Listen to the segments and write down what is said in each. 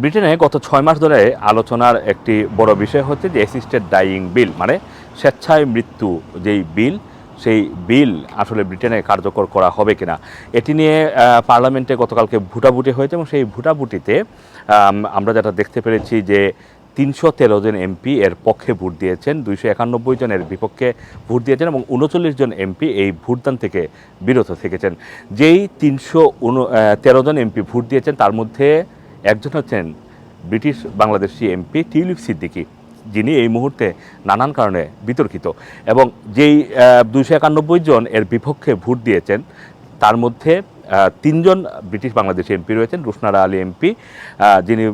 ব্রিটেনে গত ছয় মাস ধরে আলোচনার একটি বড় বিষয় হচ্ছে যে অ্যাসিস্টেড ডাইং বিল মানে স্বেচ্ছায় মৃত্যু যেই বিল সেই বিল আসলে ব্রিটেনে কার্যকর করা হবে কিনা। এটি নিয়ে পার্লামেন্টে গতকালকে ভোটাভুটি হয়েছে এবং সেই ভোটাভুটিতে আমরা যেটা দেখতে পেরেছি যে তিনশো তেরো জন এমপি এর পক্ষে ভোট দিয়েছেন, দুইশো একানব্বই জনের বিপক্ষে ভোট দিয়েছেন এবং উনচল্লিশ জন এমপি এই ভোটদান থেকে বিরত থেকেছেন। যেই তিনশো তেরো জন এমপি ভোট দিয়েছেন, তার মধ্যে একজন হচ্ছেন ব্রিটিশ বাংলাদেশি এমপি টিউলিপ সিদ্দিকী, যিনি এই মুহূর্তে নানান কারণে বিতর্কিত এবং যেই দুইশো একানব্বই জন এর বিপক্ষে ভোট দিয়েছেন, তার মধ্যে তিনজন ব্রিটিশ বাংলাদেশি এমপি রয়েছেন, রুশনারা আলী এমপি যিনি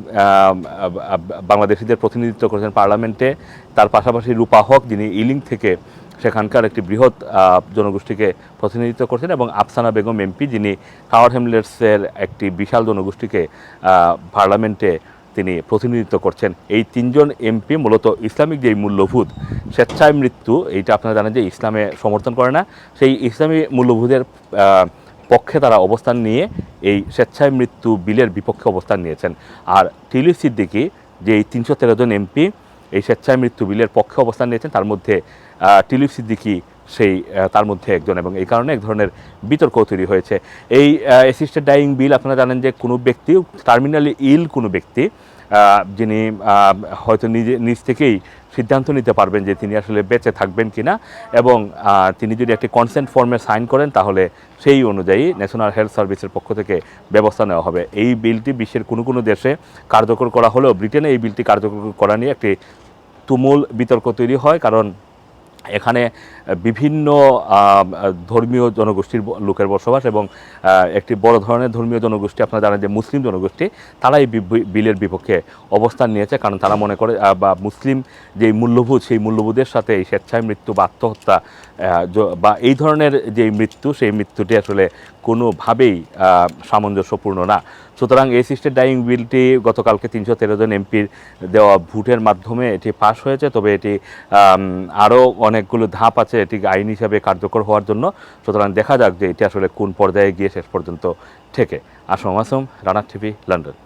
বাংলাদেশিদের প্রতিনিধিত্ব করেছেন পার্লামেন্টে, তার পাশাপাশি রূপা হক, যিনি ইলিং থেকে সেখানকার একটি বৃহৎ জনগোষ্ঠীকে প্রতিনিধিত্ব করছেন এবং আফসানা বেগম এমপি যিনি টাওয়ার হ্যামলেটসের একটি বিশাল জনগোষ্ঠীকে পার্লামেন্টে তিনি প্রতিনিধিত্ব করছেন। এই তিনজন এমপি মূলত ইসলামিক যেই মূল্যবোধ স্বেচ্ছায় মৃত্যু এইটা আপনারা জানেন যে ইসলামে সমর্থন করে না সেই ইসলামী মূল্যবোধের আহ, পক্ষে তারা অবস্থান নিয়ে এই স্বেচ্ছায় মৃত্যু বিলের বিপক্ষে অবস্থান নিয়েছেন। আর টিলি সিদ্দিকি যে এই তিনশো তেরো জন এমপি এই স্বেচ্ছায় মৃত্যু বিলের পক্ষে অবস্থান নিয়েছেন। তার মধ্যে টিলিপ সিদ্দিকি সেই তার মধ্যে একজন এবং এই কারণে এক ধরনের বিতর্ক তৈরি হয়েছে। এই অ্যাসিস্টেড ডাইং বিল আপনারা জানেন যে কোনো ব্যক্তি টার্মিনালি ইল কোনো ব্যক্তি যিনি হয়তো নিজে, নিজ থেকেই সিদ্ধান্ত নিতে পারবেন যে তিনি আসলে বেঁচে থাকবেন কিনা এবং তিনি যদি একটি কনসেন্ট ফর্মে সাইন করেন, তাহলে সেই অনুযায়ী ন্যাশনাল হেলথ সার্ভিসের পক্ষ থেকে ব্যবস্থা নেওয়া হবে। এই বিলটি বিশ্বের কোনো কোনো দেশে কার্যকর করা হলেও ব্রিটেনে এই বিলটি কার্যকর করা নিয়ে একটি তুমুল বিতর্ক তৈরি হয়, কারণ এখানে বিভিন্ন ধর্মীয় জনগোষ্ঠীর লোকের বসবাস এবং একটি বড় ধরনের ধর্মীয় জনগোষ্ঠী, আপনারা জানেন যে মুসলিম জনগোষ্ঠী তারা এই বিলের বিপক্ষে অবস্থান নিয়েছে। কারণ তারা মনে করে বা মুসলিম যে মূল্যবোধ, সেই মূল্যবোধের সাথে এই স্বেচ্ছায় মৃত্যু বা আত্মহত্যা বা এই ধরনের যে মৃত্যু, সেই মৃত্যুটি আসলে কোনোভাবেই সামঞ্জস্যপূর্ণ না। সুতরাং এই সিস্টের ডাইং বিলটি গতকালকে তিনশো তেরো জন এমপির দেওয়া ভোটের মাধ্যমে এটি পাশ হয়েছে। তবে এটি আরও অনেকগুলো ধাপ আছে এটি আইন হিসাবে কার্যকর হওয়ার জন্য। সুতরাং দেখা যাক যে এটি আসলে কোন পর্যায়ে গিয়ে শেষ পর্যন্ত ঠেকে আসম আসম রানার টিভি, লন্ডন।